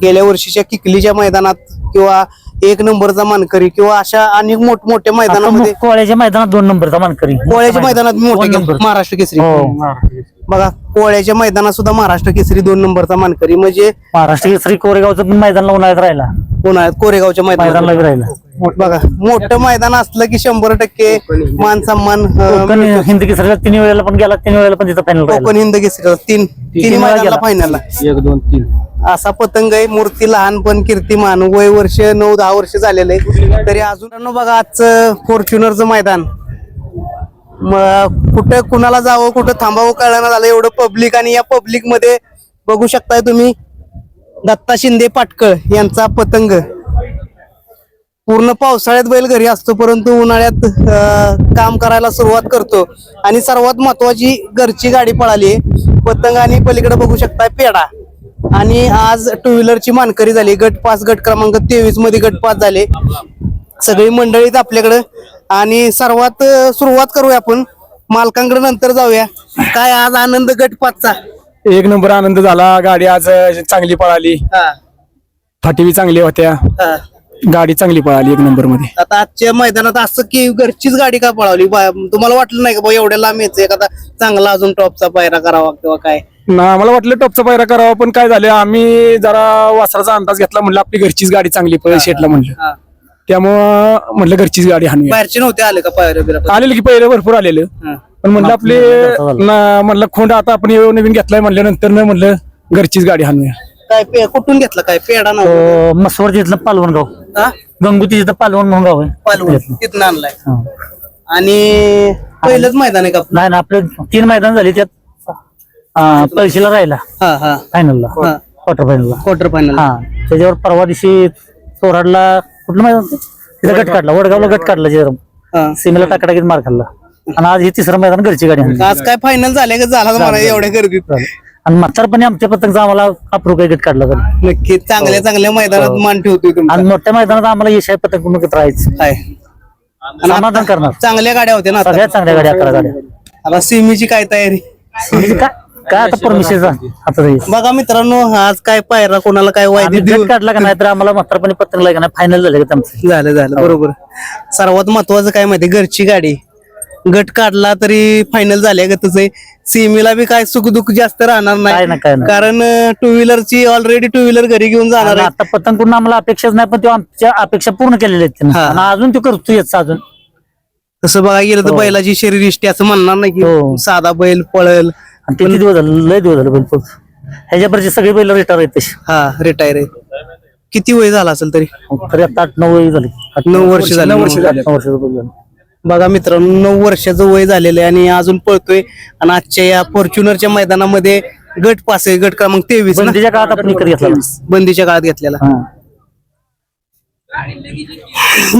गेल्या वर्षीच्या किकलीच्या मैदानात किंवा एक नंबरचा मानकरी किंवा अशा अनेक मोठमोठ्या मैदानामध्ये कोळ्याच्या मैदानात दोन नंबरचा मानकरी. कोळ्याच्या मैदानात दोन मोठे नंबर. महाराष्ट्र केसरी. हो. बघा कोळ्याच्या मैदानात सुद्धा महाराष्ट्र केसरी दोन नंबरचा मानकरी. म्हणजे महाराष्ट्र केसरी कोरेगावचं पण मैदानला उन्हाळ्यात राहिला. उन्हाळ्यात कोरेगावच्या मैदानला राहिला. बघा मोठं मैदान असलं की शंभर टक्के मान सन्मान हिंद केसरीला तिन्ही वेळेला पण गेला तिन्ही वेळेला पण तिथं फायनल कोकण हिंद केसरी तीन तिन्ही वेळा मैदानाला गेला. फायनलला एक दोन तीन. असा पतंग आहे. मूर्ती लहानपण कीर्तिमान. वय वर्ष नऊ दहा वर्ष झालेलं आहे. तरी अजून बघा आजचं फॉर्च्युनरचं मैदान. कुठं कुणाला जावं कुठं थांबावं कळणार झालं. एवढं पब्लिक आणि या पब्लिकमध्ये बघू शकताय तुम्ही दत्ता शिंदे पाटकळ यांचा पतंग. पूर्ण पावसाळ्यात बैल घरी असतो परंतु उन्हाळ्यात काम करायला सुरुवात करतो. आणि सर्वात महत्वाची घरची गाडी पळाली पतंग आणि पलीकडे बघू शकताय पेडा आणि आज टू व्हीलरची मानकरी झाली. गट पास गट क्रमांक तेवीसमध्ये गट पास झाले. सगळी मंडळीत आपल्याकडं. आणि सर्वात सुरुवात करूया आपण. मालकांकडे नंतर जाऊया. काय आज आनंद गट पाचचा? एक नंबर आनंद झाला. गाडी आज चांगली पळाली. हा, फाटीवी चांगली होत्या. हा. गाडी चांगली पळाली एक नंबरमध्ये. आता आजच्या मैदानात असं की घरचीच गाडी का पळवली तुम्हाला वाटलं नाही का एवढ्या लांब यायचं? एखादा चांगला अजून टॉपचा पायरा करावा किंवा काय? ना मला वाटलं टॉपचा पायरा करावा पण काय झालं आम्ही जरा वासराचा अंदाज घेतला म्हणलं आपली घरचीच गाडी चांगली पळेल शेटला म्हणलं. हा. त्यामुळं म्हटलं घरचीच गाडी हाणूया. बाहेरचे नव्हते आले का पायऱ्या बिरा आलेलं की पहिलं भरपूर आलेलं. हा. पण म्हणलं आपले ना- म्हणलं खोंड आता आपण एवढं नवीन घेतलाय म्हणल्यानंतर न म्हणलं घरचीच गाडी हाणूया. काय पे कुठून घेतला? काय पेडा ना तो मसवड तिथलं पालवण गाव. गंगुती तिथं पालवण म्हणून गाव आहे. पालवून तिथनं आणलाय. हा. आणि पहिलंच मैदान आहे का? नाही ना आपले तीन मैदान झाली त्यात. पैशीला राहिला. हा हा. फायनलला हा. क्वार्टर फायनलला क्वार्टर फायनल हा. त्याच्यावर परवा दिवशी चोराडला कुठलं मैदान होतं? तिथं गट काढला. वडगावला गट काढला जे सीमेला टाकाटाकीत मार खाल्ला. आणि आज हे तिसरं मैदान घरची गाडी आणली. आज काय फायनल झाले का? झाला तर मला एवढ्या गर्दीत आणि म्हातारपणे आमच्या पतंगचा आम्हाला अप्रूव काही गट काढला तरी नक्की चांगल्या चांगल्या मैदानात मान ठेवतोय तुमचा. आणि मोठ्या मैदानात आम्हाला यश आहे पतंग कुणकत राहायचं काय समाधान करणार. चांगल्या गाड्या होत्या ना आता. सगळ्यात चांगल्या गाड्या अकरा गाड्या. आता सिमीची काय तयारी? म्हणजे काय? काय आता परमिशनचा आता जाईल बघा मित्रांनो आज काय पायरा कोणाला काय वायदे आम्ही देऊ गट काढला का नाही तर आम्हाला म्हातारपणे पतंग लागला नाही? फायनल झाले का आमचं? झालं झालं बरोबर. सर्वात महत्वाचं काय माहिती घरची गाडी. गट काढला तरी फायनल झाल्या गतच आहे सीमेला बी काय सुखदुःख जास्त राहणार काय नाही ना काय नाही कारण टू व्हीलरची ऑलरेडी टू व्हीलर घरी घेऊन जाणार आणि आहे. आता पतंग करून आम्हाला अपेक्षाच नाही पण तो आमच्या अपेक्षा पूर्ण केलेल्या आहेत त्यानं. हा. आणि अजून तो करतोयच अजून. तसं बघा गेलं तर बैलाची शरीरिष्टी असं म्हणणार नाही हो. की साधा बैल पळल. आणि किती दिवस झाले? लय दिवस झाले बैल पोच ह्याच्यावरचे सगळे बैल रिटायर आहेत तसे. हा रिटायर आहे किती वय झाला असेल तरी? तरी आता आठ नऊ वय झाले. आठ नऊ वर्ष झाली. नऊ वर्ष झाले. नऊ वर्षाचं बैल झालं. बघा मित्रांनो नऊ वर्षाचं वय झालेलं आहे आणि अजून पळतोय. आणि आजच्या या फॉर्च्युनरच्या मैदानामध्ये गट पास आहे गट क्रमांक तेवीस ना? बंदीच्या काळात आपण विकत घेतला बंदीच्या काळात घेतलेला. हा.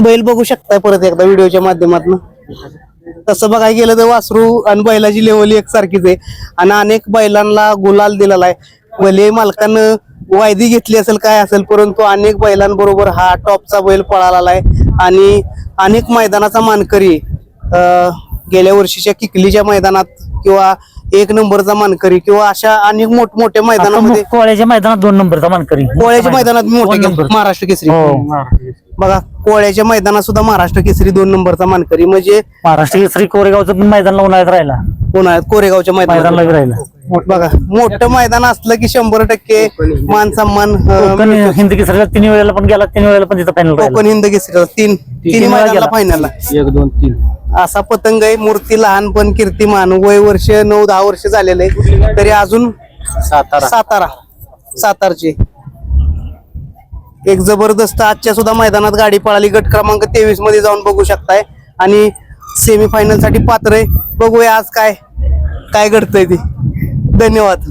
बैल बघू शकताय परत एकदा व्हिडिओच्या माध्यमातून. तसं बघायला गेलं तर वासरू आणि बैलाची लेवल एकसारखीच आहे. आणि अनेक बैलांना गुलाल दिलेला आहे. भले मालकानं वायदी घेतली असेल काय असेल परंतु अनेक बैलांबरोबर हा टॉपचा बैल पळाला आहे. आणि अनेक मैदानाचा मानकरी गेल्या वर्षीच्या किकलीच्या मैदानात किंवा एक नंबरचा मानकरी किंवा अशा अनेक मोठमोठ्या मैदानामध्ये कोळ्याच्या मैदानात दोन नंबरचा मानकरी. कोळ्याच्या मैदानात दोन मोठे नंबर. महाराष्ट्र केसरी. हो बघा कोळ्याच्या मैदानात सुद्धा महाराष्ट्र केसरी दोन नंबरचा मानकरी म्हणजे महाराष्ट्र केसरी कोरेगावचं पण मैदानला उन्हाळ्यात राहिला. उन्हाळ्यात कोरेगावच्या मैदानला राहिला. बघा मोठं मैदान असलं की शंभर टक्के मान सन्मान अं, हिंद केसरीला तिन्ही वेळेला पण गेला तिन्ही वेळेला पण तिथं फायनल कोकण हिंद केसरी तीन तिन्ही वेळा मैदानाला गेला. फायनलला एक दोन तीन. असा पतंग आहे मूर्ती लहानपण कीर्तिमान. वय वर्ष नऊ दहा वर्ष झालेलं आहे. तरी अजून सातारा. सातारा. सातारची. एक जबरदस्त आजच्या सुद्धा मैदानात गाडी पळाली. गट क्रमांक तेवीसमध्ये जाऊन बघू शकताय. आणि सेमीफायनलसाठी पात्र आहे. बघूया आज काय काय घडतंय ते. धन्यवाद.